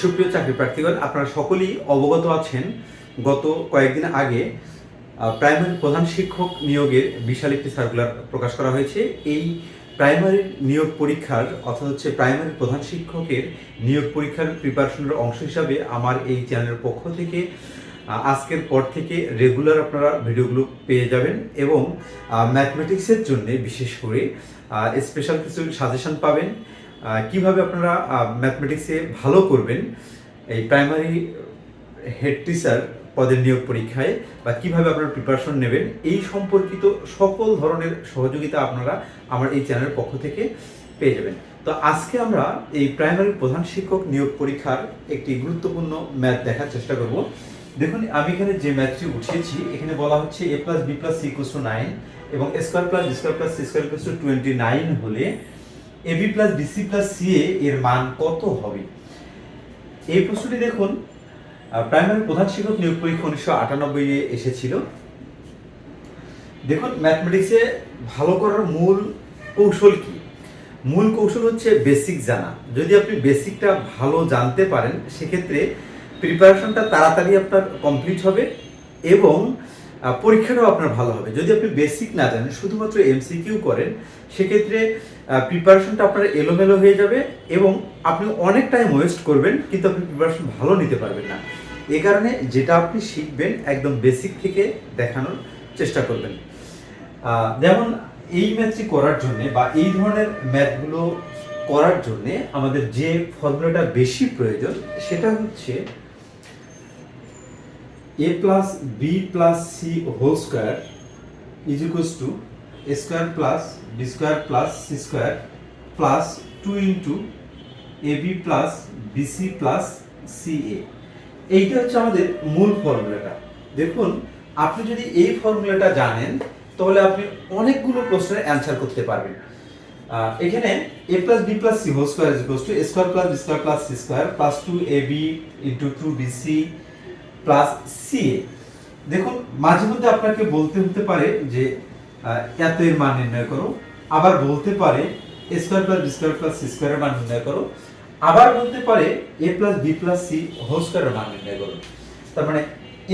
সুপ্রিয় চাকরি প্রার্থীগণ, আপনারা সকলেই অবগত আছেন, গত কয়েকদিন আগে প্রাইমারি প্রধান শিক্ষক নিয়োগের বিশাল একটি সার্কুলার প্রকাশ করা হয়েছে। এই প্রাইমারি নিয়োগ পরীক্ষার, অর্থাৎ হচ্ছে প্রাইমারি প্রধান শিক্ষকের নিয়োগ পরীক্ষার প্রিপারেশনের অংশ হিসাবে আমার এই চ্যানেলের পক্ষ থেকে আজকের পর থেকে রেগুলার আপনারা ভিডিওগুলো পেয়ে যাবেন এবং ম্যাথমেটিক্সের জন্য বিশেষ করে স্পেশাল কিছু সাজেশন পাবেন। কীভাবে আপনারা ম্যাথমেটিক্সে ভালো করবেন, এই প্রাইমারি হেড টিচার পদের নিয়োগ পরীক্ষায় বা কীভাবে আপনারা প্রিপারেশন নেবেন, এই সম্পর্কিত সকল ধরনের সহযোগিতা আপনারা আমার এই চ্যানেলের পক্ষ থেকে পেয়ে যাবেন। তো আজকে আমরা এই প্রাইমারি প্রধান শিক্ষক নিয়োগ পরীক্ষার একটি গুরুত্বপূর্ণ ম্যাথ দেখার চেষ্টা করব। দেখুন, আমি এখানে যে ম্যাথটি উঠিয়েছি, এখানে বলা হচ্ছে A plus B plus C to nine এবং square plus square plus square to twenty nine হলে A B plus BC plus C এর মান কত হবে? এই প্রশ্নটি দেখুন প্রাইমারি প্রধান শিক্ষক নিয়োগ পরীক্ষা উনিশশো আটানব্বই এসেছিল। দেখুন ম্যাথমেটিক্সে ভালো করার মূল কৌশল কি? মূল কৌশল হচ্ছে বেসিক জানা। যদি আপনি বেসিকটা ভালো জানতে পারেন, সেক্ষেত্রে প্রিপারেশনটা তাড়াতাড়ি আপনার কমপ্লিট হবে এবং পরীক্ষাটাও আপনার ভালো হবে। যদি আপনি বেসিক না জানেন, শুধুমাত্র এমসিকিউ করেন, সেক্ষেত্রে প্রিপারেশনটা আপনার এলোমেলো হয়ে যাবে এবং আপনি অনেক টাইম ওয়েস্ট করবেন, কিন্তু আপনি প্রিপারেশন ভালো নিতে পারবেন না। এ কারণে যেটা আপনি শিখবেন, একদম বেসিক থেকে দেখানোর চেষ্টা করবেন। যেমন এই ম্যাথটি করার জন্যে বা এই ধরনের ম্যাথগুলো করার জন্যে আমাদের যে ফর্মুলাটা বেশি প্রয়োজন, সেটা হচ্ছে A plus B plus C whole square is equals to A square plus B square plus C square plus two into A B plus BC plus C A এইটা হচ্ছে আমাদের মূল ফর্মুলাটা। দেখুন, আপনি যদি এই ফর্মুলাটা জানেন, তাহলে আপনি অনেকগুলো প্রশ্নের অ্যান্সার করতে পারবেন। এখানে A plus B plus C whole square is equals to A square plus B square plus C square plus two A B into two B C plus C A. দেখুন, মাঝে মধ্যে আপনাকে বলতে হতে পারে যে এত এর মান নির্ণয় করো, আবার বলতে পারে A square plus B square plus C স্কোয়ারের মান নির্ণয় করো, আবার বলতে পারে A plus B plus C whole স্কোয়ারের মান নির্ণয় করো। তার মানে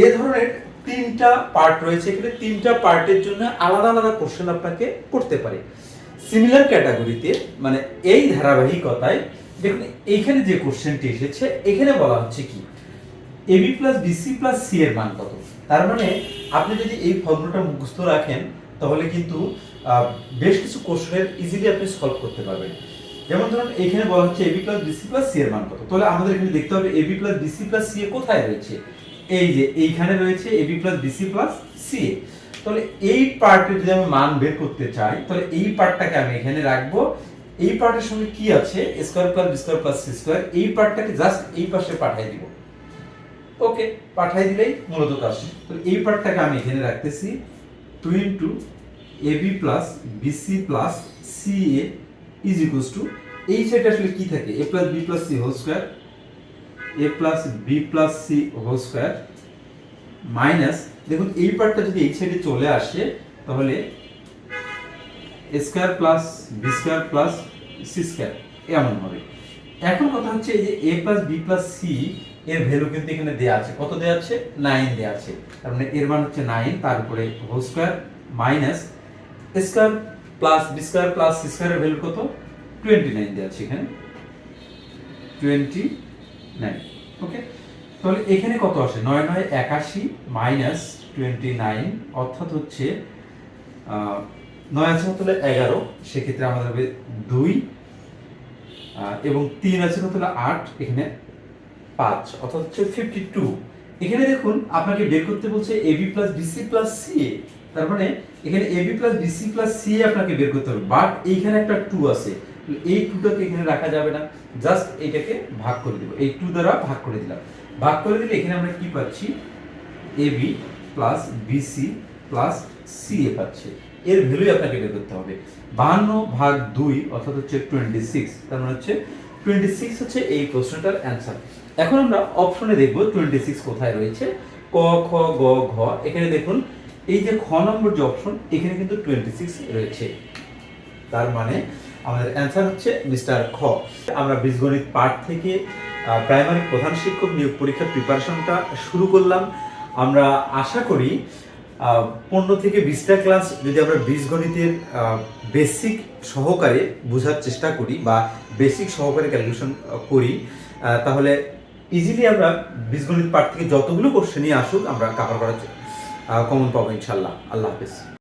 এ ধরনের তিনটা পার্ট রয়েছে এখানে, তিনটা পার্টের জন্য আলাদা আলাদা কোশ্চেন আপনাকে করতে পারে। সিমিলার ক্যাটাগরিতে মানে এই ধারাবাহিকতায়, দেখুন, এইখানে যে কোশ্চেনটি এসেছে, এখানে বলা হচ্ছে কি? AB plus BC plus C এর মান কত? তার মানে আপনি যদি এই ফর্মুলাটা মুখস্থ রাখেন, তাহলে কিন্তু বেশ কিছু কোশ্চেনের ইজিলি আপনি সলভ করতে পারবেন। যেমন ধরুন, এখানে বলা হচ্ছে AB plus BC plus C এর মান কত? তাহলে আমাদের এখানে দেখতে হবে AB plus BC plus C A কোথায় রয়েছে? এই যে এইখানে রয়েছে AB plus BC plus C A. তাহলে এই পার্টের যদি আমি মান বের করতে চাই, তাহলে এই পার্টটাকে আমি এখানে রাখব। এই পার্টের সঙ্গে কি আছে? Square plus B square plus C square এই পার্টটাকে জাস্ট এই পাশে পাঠিয়ে দিব। ওকে, পাঠাই দিলেই মূলত কাজ তো এই পার্টটাকে আমি এখানে রাখতেছি। Two into A B plus BC plus C A is equals to এই সাইডে আসলে কি থাকে? A plus B plus C whole square A plus B plus C whole square minus দেখুন, এই পার্টটা যদি এই সাইডে চলে আসে, তাহলে A square plus B square plus C square এমন হবে। এখন কথা হচ্ছে এই যে A plus B plus C এর ভ্যালু কিন্তু এখানে দেওয়া আছে। কত দেওয়া আছে? নাইন দেওয়া আছে। তার মানে এর মান হচ্ছে নাইন তার উপরে whole square minus square plus B square plus C স্কোয়ারের ভ্যালু কত? টোয়েন্টি নাইন দেওয়া আছে এখানে। টোয়েন্টি নাইন ওকে তাহলে এখানে কত আসে? নয় নয় একাশি মাইনাস টোয়েন্টি নাইন অর্থাৎ হচ্ছে নয় আছে কত হলো এগারো, সেক্ষেত্রে আমাদের হবে দুই এবং তিন আছে কত হলো আট, এখানে পাঁচ, অর্থাৎ হচ্ছে ফিফটি টু এখানে দেখুন, আপনাকে বের করতে বলছে AB plus BC plus C A তার মানে এখানে AB plus BC plus C A আপনাকে বের করতে হবে। বাট এইখানে একটা টু আছে। এই টুটাকে এখানে রাখা যাবে না। জাস্ট এটাকে ভাগ করে দিব। এই টু দ্বারা ভাগ করে দিলাম। ভাগ করে দিলে এখানে আমরা কি পাচ্ছি? AB plus BC plus C A পাচ্ছে। এর ভ্যালুই আপনাকে বের করতে হবে। বাহান্ন ভাগ দুই, অর্থাৎ হচ্ছে টোয়েন্টি সিক্স তার মানে হচ্ছে টোয়েন্টি সিক্স হচ্ছে এই প্রশ্নটার অ্যান্সার এখন আমরা অপশনে দেখব টোয়েন্টি সিক্স কোথায় রয়েছে। ক, খ, গ, ঘ, এখানে দেখুন, এই যে খ নম্বর যে অপশন এখানে কিন্তু টোয়েন্টি সিক্স রয়েছে। তার মানে আমাদের অ্যান্সার হচ্ছে মিস্টার খ। আমরা বীজগণিত পাঠ থেকে প্রাইমারি প্রধান শিক্ষক নিয়োগ পরীক্ষার প্রিপারেশনটা শুরু করলাম। আমরা আশা করি পনেরো থেকে বিশটা ক্লাস যদি আমরা বীজগণিতের বেসিক সহকারে বোঝার চেষ্টা করি বা বেসিক সহকারে ক্যালকুলেশন করি তাহলে ইজিলি আমরা বীজগণিত পাঠ থেকে যতগুলো কোশ্চেনই আসুক আমরা কাভার করার কমন পাবো ইনশাল্লাহ আল্লাহ হাফিজ।